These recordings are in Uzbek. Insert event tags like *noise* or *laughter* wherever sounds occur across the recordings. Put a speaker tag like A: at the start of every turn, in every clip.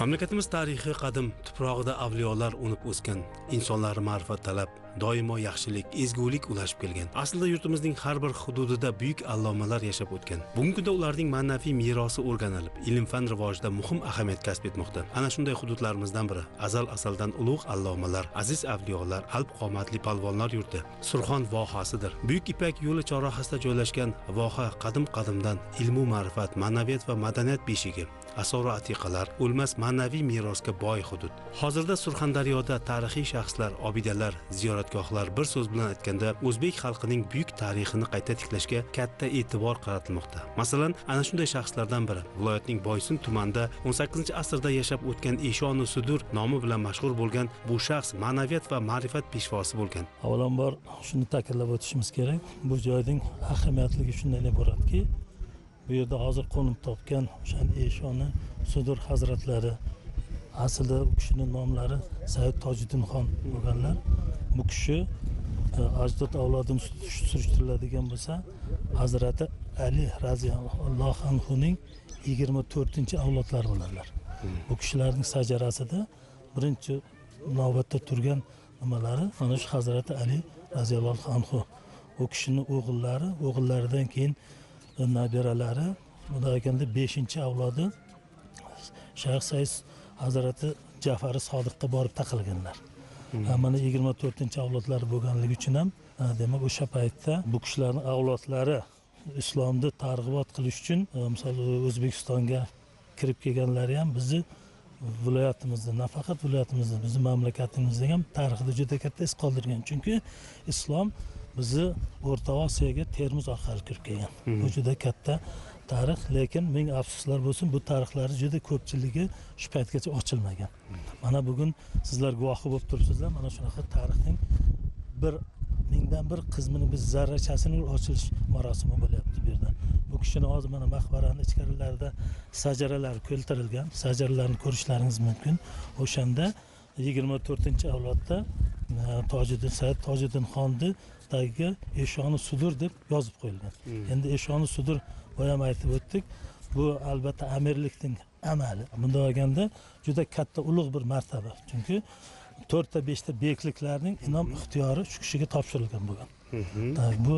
A: mamlakatimiz tarixi qadim tuprog'ida avliyolar unib o'sgan insonlar ma'rifat talab doimo yaxshilik ezgulik ulashib kelgan. Aslida yurtimizning har bir hududida buyuk allomalar yashab o'tgan. Bugungi kunda ularning ma'naviy merosi o'rganilib ilm fan rivojida muhim ahamiyat kasb etmoqda. Ana shunday hududlarimizdan biri azal asaldan ulug' allomalar aziz avliyolar alp qomatli palvonlar yurti surxon vohasidir. Buyuk ipak yo'li chorrahasida joylashgan voha qadim qadimdan ilmu ma'rifat ma'naviyat va madaniyat beshigi asori atiqalar o'lmas ma'naviy merosga boy hudud. Hozirda surxondaryoda tarixiy shaxslar obidalar ziyorat ziyoratgohlar bir so'z bilan aytganda o'zbek xalqining buyuk tarixini qayta tiklashga katta e'tibor qaratilmoqda masalan ana shunday shaxslardan biri viloyatning boysun tumanida 18 asrda yashab o'tgan eshonu sudur nomi bilan mashhur bo'lgan bu shaxs ma'naviyat va ma'rifat peshvosi bo'lgan.
B: Avvalambor shuni ta'kidlab o'tishimiz kerak. Bu joyning ahamiyatligi shundan iboratki bu yerda hozir qo'nib topgan o'sha eshoni sudur hazratlari aslida u kishini nomlari said tojiddinxon bo'lganlar. Bu kishi e, ajdod avlodim surishtiriladigan bo'lsa hazrati ali roziyallohu anhuning yigirma to'rtinchi avlodlari bo'ladilar bu kishilarning sajarasida birinchi navbatda turgan nimalari mana shu hazrati ali roziyallohu anhu. U kishini o'g'illari o'g'illaridan keyin e, nabiralari bunday aytganda beshinchi avlodi shayx said hazrati jafari sodiqqa borib taqalganlar mana yigirma to'rtinchi avlodlari bo'lganligi uchun ham ha, demak o'sha paytda bu kishilarni avlodlari islomni targ'ibot qilish uchun misol o'zbekistonga kirib kelganlari ham bizni viloyatimizni nafaqat viloyatimizni bizni mamlakatimizda ham tarixida juda katta iz qoldirgan. Chunki islom bizni o'rta osiyoga termiz orqali kirib kelgan. Bu juda katta tarix lekin ming afsuslar bo'lsin bu tarixlari juda ko'pchiligi shu paytgacha ochilmagan. Mana bugun sizlar guvohi bo'lib turibsizlar mana shunaqa tarixning bir mingdan bir qismini biz zarrachasini ochilish marosimi bo'lyapti bu yerda. Bu kishini hozir mana maqbarani ichkarilarida sajaralar keltirilgan sajaralarni ko'rishlaringiz mumkin. O'shanda yigirma to'rtinchi avlodda e, tojiddin said tojiddin xonni tagiga eshoni sudur deb yozib qo'yilgan. Endi eshoni sudur boya ham aytib o'tdik. Bu albatta amirlikning amali. Bunday olganda juda katta ulug' bir martaba. Chunki to'rtta beshta bekliklarning inom ixtiyori shu kishiga topshirilgan bo'lgan. Tak, bu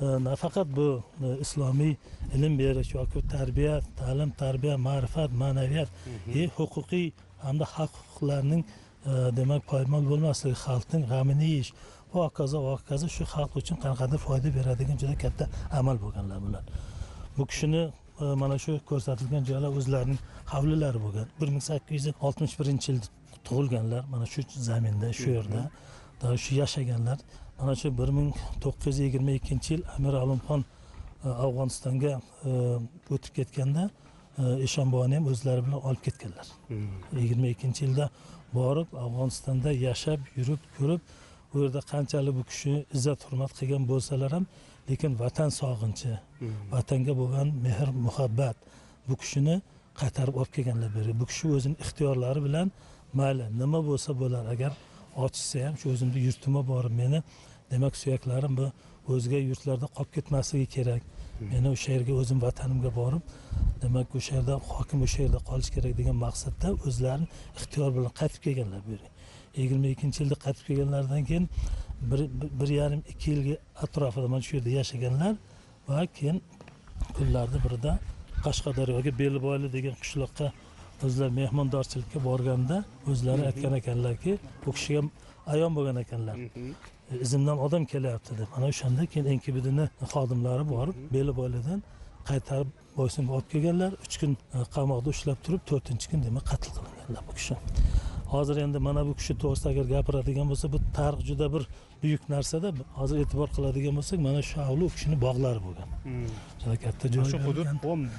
B: e, nafaqat bu e, islomiy ilm berish yoki tarbiya ta'lim tarbiya ma'rifat ma'naviyat e, huquqiy hamda haq huquqlarning demak poymol bo'lmasligi xalqning g'amini yeyish va hokazo va hokazo shu xalq uchun qanaqadir foyda beradigan juda katta amal bo'lganlar bular bu kishini e, mana shu ko'rsatilgan joylar o'zlarining hovlilari bo'lgan. bir ming sakkiz yuz oltmish birinchi yilda tug'ilganlar mana shu zaminda shu yerda shu yashaganlar. Mana shu bir ming to'qqiz yuz yigirma ikkinchi yil amir alimxon e, afg'onistonga e, o'tib ketganda e, eshonbuvani ham o'zlari bilan olib ketganlar. Yigirma ikkinchi yilda borib afg'onistonda yashab yurib ko'rib u yerda qanchalik bu kishi izzat hurmat qilgan bo'lsalar ham lekin vatan sog'inchi vatanga bo'lgan mehr muhabbat bu kishini qaytarib olib kelganlar bu yerga bu kishi o'zini ixtiyorlari bilan mayli nima bo'lsa bo'lar agar ochishsa ham shu o'zimni yurtima borib meni demak suyaklarim bu o'zga yurtlarda qolib ketmasligi kerak. Meni o'sha yerga o'zim vatanimga borib demak o'sha yerda hokim o'sha yerda qolish kerak degan maqsadda o'zlarini ixtiyor bilan qaytib kelganlar bu yerga yigirma ikkinchi yilda qaytib kelganlaridan keyin bir, bir- yarim ikki yilga atrofida mana shu yerda yashaganlar va keyin kunlarni birida qashqadaryoga belboyli degan qishloqqa o'zlari mehmondorchilikka borganda o'zlari aytgan ekanlarki bu kishiga ayon bo'lgan ekanlar. Izimdan odam kelyapti deb. Ana o'shanda keyin enkibidini xodimlari borib belboylidan qaytarib boysunga olib kelganlar. Uch kun e, qamoqda ushlab turib to'rtinchi kun demak qatl qilinganlar bu kishi hozir endi mana bu kishi to'g'risida agar gapiradigan bo'lsa bu tarix juda bir buyuk narsada. Hozir e'tibor qiladigan bo'lsak mana shu hovli u kishini bog'lari bo'lgan. Juda katta joy
A: shu hudud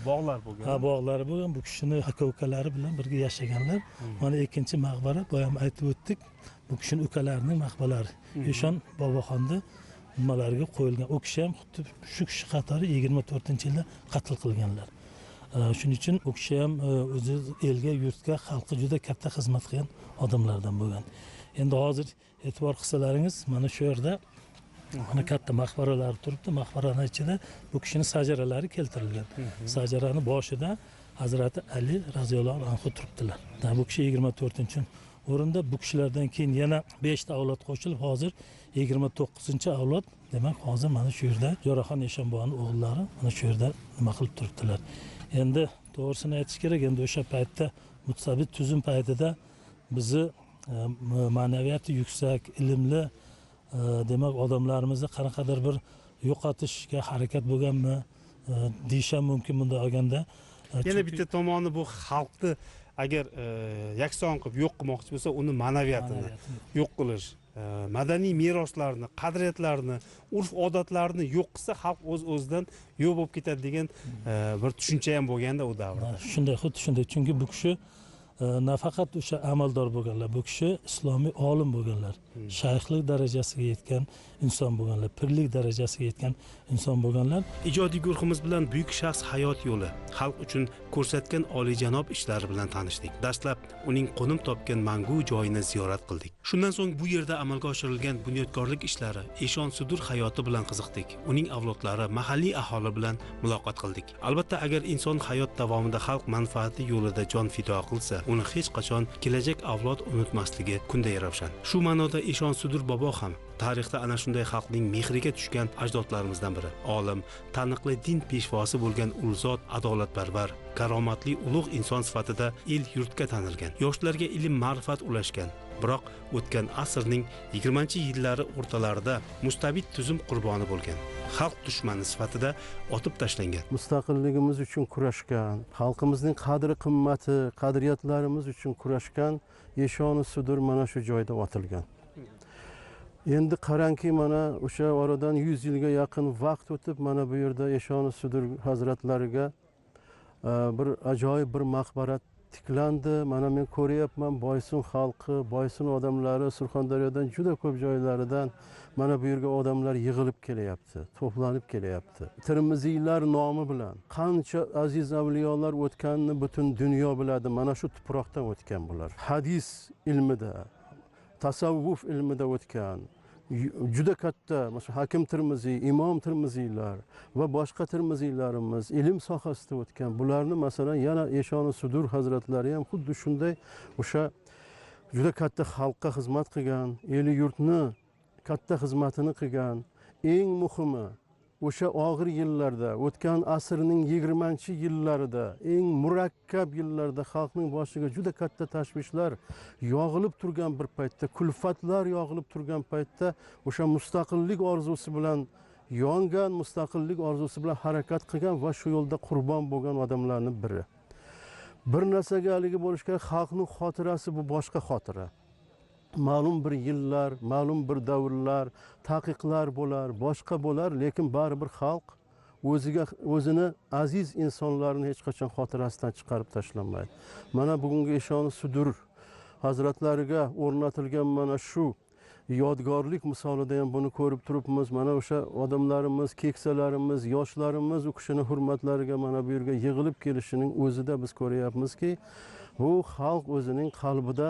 A: bog'lar bo'lgan.
B: Ha bog'lari bo'lgan. Bu kishini aka ukalari bilan birga yashaganlar. Mana ikkinchi maqbara boya ham aytib o'tdik bu kishini ukalarining maqbaralari eshon boboxonni nimalariga qo'yilgan? U kishi ham xuddi shu kishi qatori yigirma to'rtinchi yilda qatl qilganlar shuning uchun u kishi ham e, o'zi elga yurtga xalqqa juda katta xizmat qilgan odamlardan bo'lgan. Endi hozir e'tibor qilsalaringiz mana shu yerda mana katta maqbaralar turibdi. Maqbarani ichida bu kishini sajaralari keltirilgan. Sajarani boshida hazrati ali roziyallohu anhu turibdilar. Bu kishi yigirma to'rtinchi o'rinda. Bu kishilardan keyin yana beshta avlod qo'shilib hozir yigirma to'qqizinchi avlod demak hozir mana shu yerda jo'raxon eshonboyani o'g'illari mana shu yerda nima qilib turibdilar. Endi to'g'risini aytish kerak endi o'sha paytda mutsabit tuzum paytida bizni e, ma'naviyati yuksak ilmli e, demak odamlarimizni qanaqadir bir yo'qotishga harakat bo'lganmi e, deyish ham mumkin bunday olganda
A: yana bitta tomoni bu xalqni agar yakson qilib yo'q qilmoqchi bo'lsa uni ma'naviyatini yo'q qilish madaniy meroslarni qadriyatlarni urf odatlarni yo'q qilsa xalq o'z o'zidan yo'q bo'lib ketadi degan e, bir tushuncha ham bo'lganda u davrda
B: shunday xuddi shunday. Chunki bu kishi nafaqat o'sha amaldor bo'lganlar bu kishi islomiy olim bo'lganlar.
A: Hmm.
B: shayxlik darajasiga yetgan inson bo'lganlar pirlik darajasiga yetgan inson bo'lganlar.
A: Ijodiy guruhimiz bilan buyuk shaxs hayot yo'li xalq uchun ko'rsatgan oliyjanob ishlari bilan tanishdik. Dastlab uning qo'nim topgan mangu joyini ziyorat qildik. Shundan so'ng bu yerda amalga oshirilgan bunyodkorlik ishlari eshon sudur hayoti bilan qiziqdik. Uning avlodlari mahalliy aholi bilan muloqot qildik. Albatta agar inson hayot davomida xalq manfaati yo'lida jon fido qilsa uni hech qachon kelajak avlod unutmasligi kunday ravshan. Shu ma'noda eshon sudur bobo ham tarixda ana shunday xalqning mehriga tushgan ajdodlarimizdan biri. Olim taniqli din peshvosi bo'lgan ulzot adolatparvar karomatli ulug' inson sifatida el yurtga tanilgan. Yoshlarga ilm ma'rifat ulashgan. Biroq o'tgan asrning 20 yillari o'rtalarida mustabid tuzum qurboni bo'lgan. Xalq dushmani sifatida otib tashlangan.
C: Mustaqilligimiz uchun kurashgan xalqimizning qadri qimmati qadriyatlarimiz uchun kurashgan eshoni sudur mana shu joyda otilgan. Endi qarangki mana o'sha oradan yuz yilga yaqin vaqt o'tib mana bu yerda eshoni sudur hazratlariga bir ajoyib bir maqbara tiklandi. Mana men ko'ryapman boysun xalqi boysun odamlari surxondaryodan juda ko'p joylaridan mana bu yerga odamlar yig'ilib kelyapti to'planib kelyapti. Termiziylar nomi bilan qancha aziz avliyolar o'tganini butun dunyo biladi. Mana shu tuproqdan o'tgan bular. Hadis ilmida tasavvuf ilmida o'tgan juda katta masalan hakim termiziy imom termiziylar va boshqa termiziylarimiz ilm sohasida o'tgan bularni masalan yana eshoni sudur hazratlari ham xuddi shunday o'sha juda katta xalqqa xizmat qilgan eli yurtni katta xizmatini qilgan eng muhimi o'sha og'ir yillarda o'tgan asrning yigirmanchi yillarida eng murakkab yillarda xalqning boshiga juda katta tashvishlar yog'ilib turgan bir paytda kulfatlar yog'ilib turgan paytda o'sha mustaqillik orzusi bilan yongan mustaqillik orzusi bilan harakat qilgan va shu yo'lda qurbon bo'lgan odamlarni biri. Bir narsaga haligi bo'lishi kerak xalqning xotirasi bu boshqa xotira. Ma'lum bir yillar ma'lum bir davrlar taqiqlar bo'lar boshqa bo'lar lekin baribir xalq o'ziga o'zini aziz insonlarni hech qachon xotirasidan chiqarib tashlamaydi. Mana bugungi eshoni sudur. Hazratlariga o'rnatilgan mana shu yodgorlik misolida ham buni ko'rib turibmiz. Mana o'sha odamlarimiz keksalarimiz yoshlarimiz u kishini hurmatlariga mana bu yerga yig'ilib kelishining o'zida biz ko'ryapmizki bu xalq o'zining qalbida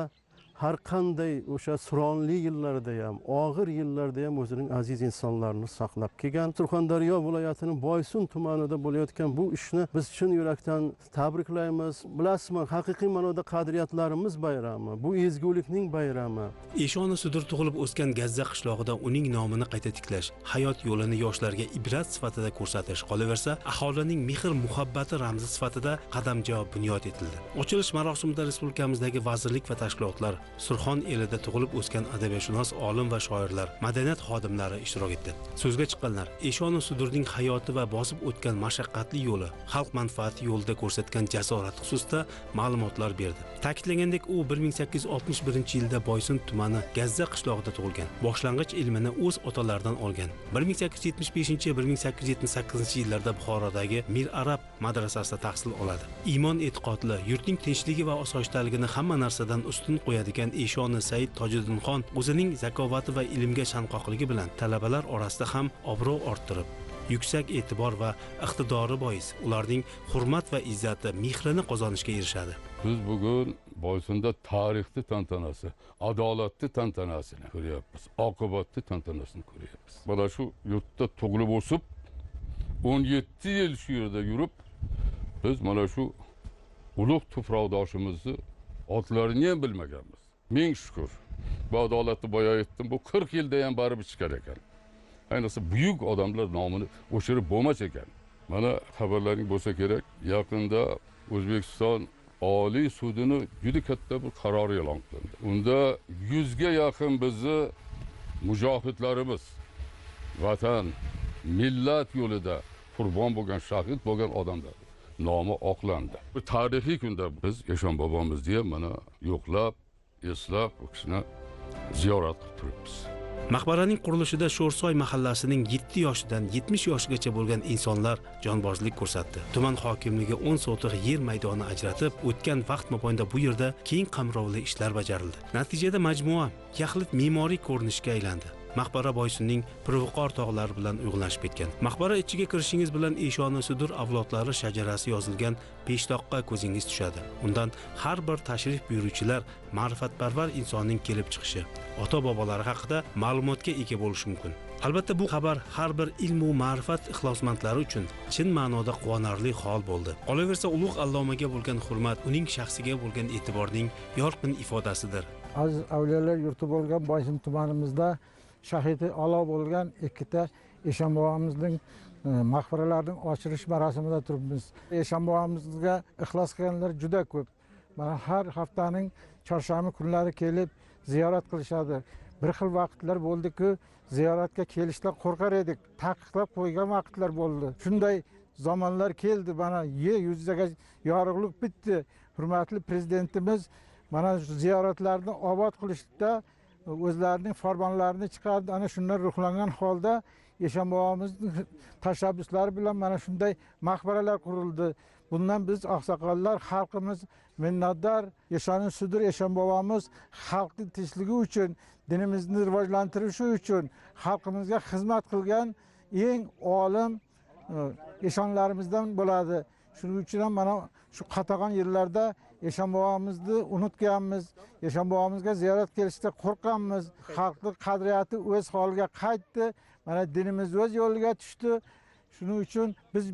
C: har qanday o'sha suronli yillarda ham og'ir yillarda ham o'zining aziz insonlarini saqlab kelgan surxondaryo viloyatining boysun tumanida bo'layotgan bu ishni biz chin yurakdan tabriklaymiz. Bilasizmi haqiqiy ma'noda qadriyatlarimiz bayrami bu ezgulikning bayrami?
A: Eshoni sudur tug'ilib o'sgan gazza qishlog'ida uning nomini qayta tiklash hayot yo'lini yoshlarga ibrat sifatida ko'rsatish qolaversa aholining mehr muhabbati ramzi sifatida qadamjo bunyod etildi. Ochilish marosimida respublikamizdagi vazirlik va tashkilotlar surxon elida tug'ilib o'sgan adabiyotshunos olim va shoirlar madaniyat xodimlari ishtirok etdi. So'zga chiqqanlar eshonu sudurning hayoti va bosib o'tgan mashaqqatli yo'li xalq manfaati yo'lida ko'rsatgan jasorat xususida ma'lumotlar berdi. Ta'kidlagandek u 1861 yilda boysun tumani gazza qishlog'ida tug'ilgan. Boshlang'ich ilmini o'z otalaridan olgan. 1875-1878 yillarda buxorodagi mir arab madrasasida tahsil oladi. Iymon e'tiqodli yurtning tinchligi va osoyishtaligini hamma narsadan ustun qo'yadigan eshoni said tojiddinxon o'zining zakovati va ilmga chanqoqligi bilan talabalar orasida ham obro' orttirib yuksak e'tibor va iqtidori bois ularning hurmat va izzati mehrini qozonishga erishadi.
D: Biz bugun boysunda tarixni tantanasi adolatni tantanasini ko'ryapmiz oqibatni tantanasini ko'ryapmiz. Mana shu yurtda tug'ilib o'sib o'n yetti yil shu yerda yurib biz mana shu ulug' tuproqdoshimizni otlarini ham bilmaganmiz. Ming shukur bu adolatni boya aytdim bu qirq yilda ham baribir chiqar ekan. Ayniqsa buyuk odamlar nomini o'chirib bo'lmas ekan. Mana xabarlaring bo'lsa kerak. Yaqinda o'zbekiston oliy sudini juda katta bir qaror e'lon qilindi. Unda yuzga yaqin bizni mujohidlarimiz vatan millat yo'lida qurbon bo'lgan shahid bo'lgan odamlar nomi oqlandi. Bu tarixiy kunda biz eshon bobomizni ham mana yo'qlab eslab u kishini ziyorat qilib turibmiz.
A: Maqbaraning qurilishida sho'rsoy mahallasining 7 yoshidan 70 yoshgacha bo'lgan insonlar jonbozlik ko'rsatdi. Tuman hokimligi 10 sotix yer maydoni ajratib o'tgan vaqt mobaynida bu yerda keng qamrovli ishlar bajarildi. Natijada majmua yaxlit me'moriy ko'rinishga aylandi. Maqbara boysunning pirviqor tog'lari bilan uyg'unlashib ketgan. Maqbara ichiga kirishingiz bilan eshoni sudur avlodlari shajarasi yozilgan peshtoqqa ko'zingiz tushadi. Undan har bir tashrif buyuruvchilar ma'rifatparvar insonning kelib chiqishi ota bobolari haqida ma'lumotga ega bo'lishi mumkin. Albatta bu xabar har bir ilmu ma'rifat ixlosmandlari uchun chin ma'noda quvonarli hol bo'ldi. Qolaversa ulug' allomaga bo'lgan hurmat uning shaxsiga bo'lgan e'tiborning yorqin ifodasidir.
E: Aziz avliyolar yurti bo'lgan boysun tumanimizda shahidi olov bo'lgan ikkita eshon bobomizning e, ochilish marosimida turibmiz. Eshon bobomizga ixlos qilganlar juda ko'p. Mana har haftaning chorshanba kunlari kelib ziyorat qilishadi. Bir xil vaqtlar bo'ldiku ziyoratga kelishdan qo'rqar edik. Taqiqlab qo'ygan vaqtlar bo'ldi. Shunday zamonlar keldi. Mana yer yuzaga yorug'lik bitdi. Hurmatli prezidentimiz mana shu ziyoratlarni obod qilishda o'zlarining farmonlarini chiqardi. Ana shundan ruhlangan holda eshon bobomizni *laughs* tashabbuslari bilan mana shunday maqbaralar qurildi. Bundan biz oqsoqollar xalqimiz minnatdor eshoni sudir eshon bobomiz xalqni tinchligi uchun dinimizni rivojlantirishi uchun xalqimizga xizmat qilgan eng olim eshonlarimizdan bo'ladi. Shuning uchun ham mana shu qatag'on yillarda eshon bobomizni unutganmiz. Eshon bobomizga ziyorat kelishda qo'rqqanmiz. Xalqni qadriyati o'z holiga qaytdi. Mana dinimiz o'z yo'liga tushdi. Shuning uchun biz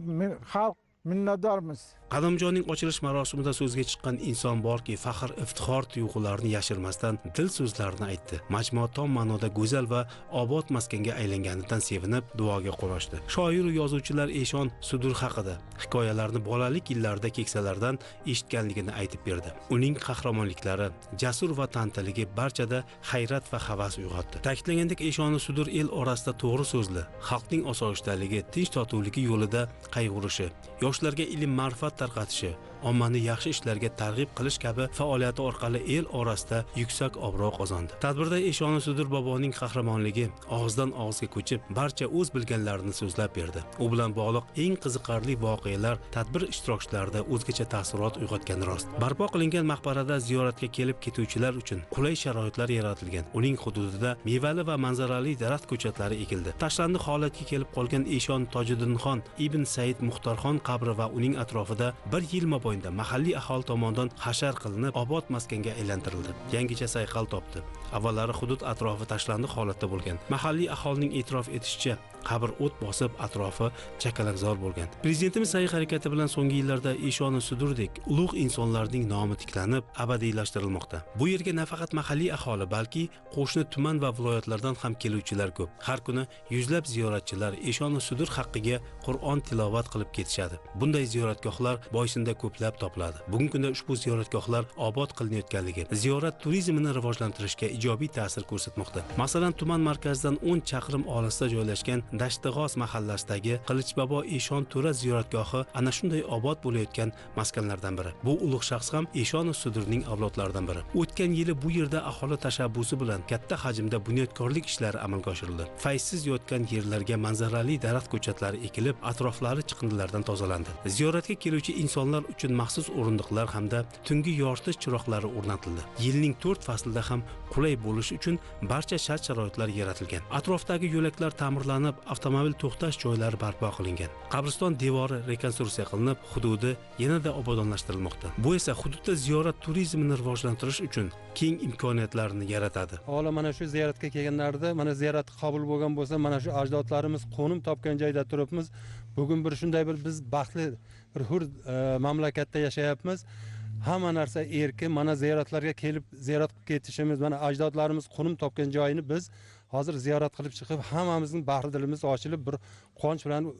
E: xalq minnatdormiz.
A: Qadamjonning ochilish marosimida so'zga chiqqan inson borki faxr iftixor tuyg'ularini yashirmasdan dil so'zlarini aytdi. Majmua tom ma'noda go'zal va obod maskanga aylanganidan sevinib duoga qo'l ochdi shoiru yozuvchilar eshon sudur haqida hikoyalarni bolalik yillarida keksalardan eshitganligini aytib berdi. Uning qahramonliklari jasur va tantaligi barchada hayrat va havas uyg'otdi. Ta'kidlagandek eshoni sudur el orasida to'g'ri so'zli xalqning osoyishtaligi tinch totuvligi yo'lida qayg'urishi yoshlarga ilm ma'rifat tarqatishi ommani yaxshi ishlarga targ'ib qilish kabi faoliyati orqali el orasida yuksak obro' qozondi. Tadbirda eshoni sudur boboning qahramonligi og'izdan og'izga ko'chib barcha o'z bilganlarini so'zlab berdi. U bilan bog'liq eng qiziqarli voqealar tadbir ishtirokchilarida o'zgacha taassurot uyg'otgani rost. Barpo qilingan maqbarada ziyoratga kelib ketuvchilar uchun qulay sharoitlar yaratilgan. Uning hududida mevali va manzarali daraxt ko'chatlari ekildi tashlandiq holatga kelib qolgan eshon tojiddinxon ibn said muxtorxon qabri va uning atrofida bir yil mobaynida mahalliy aholi tomonidan hashar qilinib obod maskanga aylantirildi. Yangicha sayqal topdi. Avvallari hudud atrofi tashlandiq holatda bo'lgan. Mahalliy aholining e'tirof etishicha qabr o't bosib atrofi chakalakzor bo'lgan. Prezidentimiz sa'y harakati bilan so'nggi yillarda eshoni sudurdek ulug' insonlarning nomi tiklanib abadiylashtirilmoqda bu yerga nafaqat mahalliy aholi balki qo'shni tuman va viloyatlardan ham keluvchilar ko'p. Har kuni yuzlab ziyoratchilar eshoni sudur haqqiga qur'on tilovat qilib ketishadi. Bunday ziyoratgohlar boysunda ko'plab topiladi. Bugungi kunda ushbu ziyoratgohlar obod qilinayotganligi ziyorat turizmini rivojlantirishga ijobiy ta'sir ko'rsatmoqda. Masalan tuman markazidan 10 chaqirim olisda joylashgan dashtig'oz mahallasidagi qilichbobo eshon to'ra ziyoratgohi ana shunday obod bo'layotgan maskanlardan biri. Bu ulug' shaxs ham eshon sudurning avlodlaridan biri. O'tgan yili bu yerda aholi tashabbusi bilan katta hajmda bunyodkorlik ishlari amalga oshirildi. Fayzsiz yotgan yerlarga manzarali daraxt ko'chatlari ekilib atroflari chiqindilardan tozalandi. Ziyoratga keluvchi insonlar uchun maxsus o'rindiqlar hamda tungi yoritish chiroqlari o'rnatildi. Yilning to'rt faslida ham qulay bo'lishi uchun barcha shart sharoitlar yaratilgan. Atrofdagi yo'laklar ta'mirlanib avtomobil to'xtash joylari barpo qilingan. Qabriston devori rekonstruksiya qilinib hududi yanada obodonlashtirilmoqda. Bu esa hududda ziyorat turizmini rivojlantirish uchun keng imkoniyatlarni yaratadi.
F: Avvalo mana shu ziyoratga kelganlarida mana ziyorat qabul bo'lgan bo'lsa mana shu ajdodlarimiz qo'nim topgan joyda turibmiz. Bugun bir shunday bir biz baxtli bir hur e, mamlakatda yashayapmiz. Hamma narsa erkin mana ziyoratlarga kelib ziyorat qilib ketishimiz mana ajdodlarimiz qo'nim topgan joyini biz hozir ziyorat qilib chiqib hammamizning bahri dilimiz ochilib bir quvonch bilan e,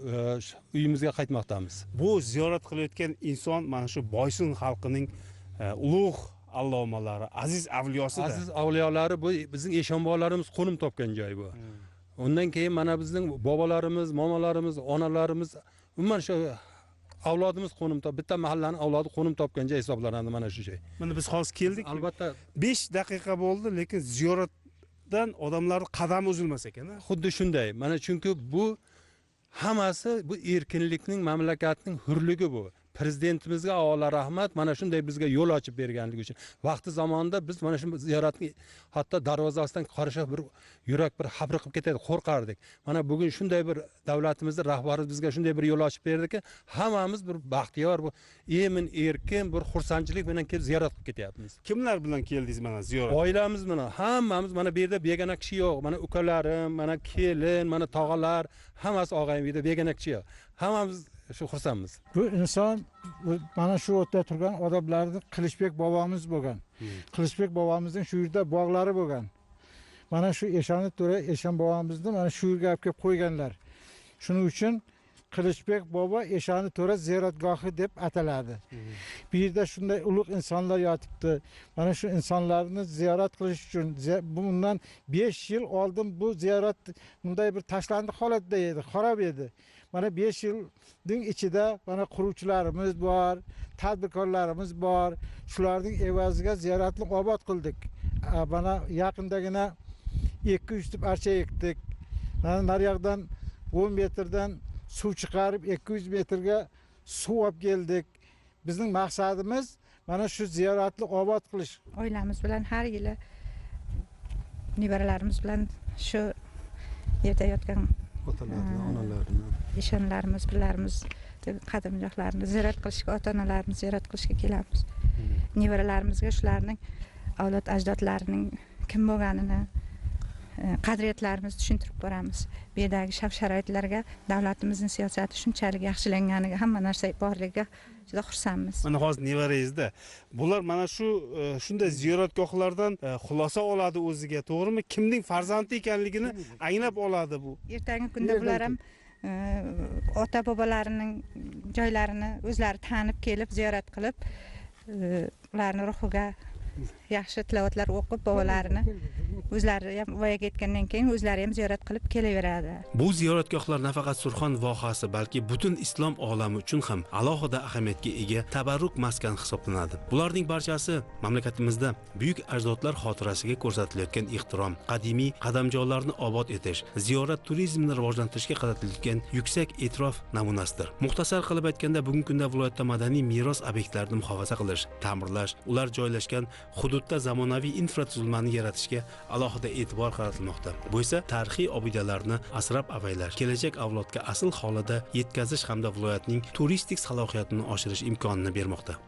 F: uyimizga qaytmoqdamiz.
A: Bu ziyorat qilayotgan inson mana shu boysun xalqining e, ulug' allomalari aziz avliyosida.
F: Aziz avliyolari bu bizning eshonbolarimiz qo'nim topgan joy bu. Undan keyin mana bizning bobolarimiz momalarimiz onalarimiz umuman shu avlodimiz qo'nim top bitta mahallani avlodi qo'nim topgan joy hisoblanadi mana shu joy.
A: Mana biz hozir keldik.
F: Albatta.
A: Besh daqiqa bo'ldi lekin dan odamlarni qadami uzilmas ekan
F: xuddi shunday. Mana chunki bu hammasi bu erkinlikning mamlakatning hurligi bu. Prezidentimizga avvalo rahmat. Mana shunday bizga yo'l ochib berganligi uchun. Vaqti zamonida biz mana shu ziyoratni hatto darvozasidan qarashib bir yurak bir hapriqib ketadi qo'rqardik. Mana bugun shunday bir davlatimizni rahbari bizga shunday bir yo'l ochib berdiki hammamiz bir baxtiyor bu emin erkin bir xursandchilik bilan kelib ziyorat qilib ketyapmiz.
A: Kimlar bilan keldingiz mana ziyorat?
F: Oilamiz bilan hammamiz mana bu yerda begona kishi yo'q. Mana ukalarim mana kelin mana tog'alar hammasi og'ayni bu yerda begona kishi yo'q. Hammamiz shu xursandmiz.
E: Bu inson mana shu o'rtada turgan odamlarni qilichbek bobomiz bo'lgan. Qilichbek bobomizning shu yerda bog'lari bo'lgan. Mana shu eshonni to'ra eshon bobomizni mana shu yerga olib kelib qo'yganlar. Shuning uchun qilichbek bobo eshonni to'ra ziyoratgohi deb ataladi. Bu yerda shunday ulug' insonlar yotibdi. Mana shu insonlarni ziyorat qilish uchun bundan besh yil oldin bu ziyorat bunday bir tashlandiq holatda edi xarob edi mana besh yilning ichida mana quruvchilarimiz bor tadbirkorlarimiz bor. Shularning evaziga ziyoratni obod qildik. Mana yaqindagina ikki yuz tup archa ekdik. Mana naryoqdan o'n metrdan suv chiqarib ikki yuz metrga suv olib keldik. Bizning maqsadimiz mana shu ziyoratni obod qilish.
G: Oilamiz bilan har yili nevaralarimiz bilan shu yerda yotgan
C: otalarni onalarini
G: eshonlarimiz birlarimiz qadimjoqlarini ziyorat qilishga ota onalarimizni ziyorat qilishga kelamiz. Nevaralarimizga shularning avlod ajdodlarining kim bo'lganini qadriyatlarimizni tushuntirib boramiz. Bu yerdagi shart sharoitlarga davlatimizning siyosati shunchalik yaxshilanganiga hamma narsa borligiga juda xursandmiz.
A: Mana hozir nevarangizda. Bular mana shu e, shunday ziyoratgohlardan e, xulosa oladi o'ziga to'g'rimi? Kimning farzandi ekanligini anglab oladi bu.
G: Ertangi kunda bular ham e, ota bobolarining joylarini o'zlari tanib kelib ziyorat qilib e, ularni ruhiga yaxshi tilovatlar o'qib bobolarini o'zlari ham voyaga yetgandan keyin o'zlari ham ziyorat qilib kelaveradi.
A: Bu ziyoratgohlar nafaqat surxon vohasi balki butun islom olami uchun ham alohida ahamiyatga ega tabarruk maskan hisoblanadi. Bularning barchasi mamlakatimizda buyuk ajdodlar xotirasiga ko'rsatilayotgan ehtirom qadimiy qadamjolarni obod etish ziyorat turizmini rivojlantirishga qaratilgan yuksak e'tirof namunasidir. Muxtasar qilib aytganda bugungi kunda viloyatda madaniy meros obyektlarini muhofaza qilish ta'mirlash ular joylashgan hududda zamonaviy infratuzilmani yaratishga alohida e'tibor qaratilmoqda. Bu esa tarixiy obidalarni asrab avaylash kelajak avlodga asl holida yetkazish hamda viloyatning turistik salohiyatini oshirish imkonini bermoqda.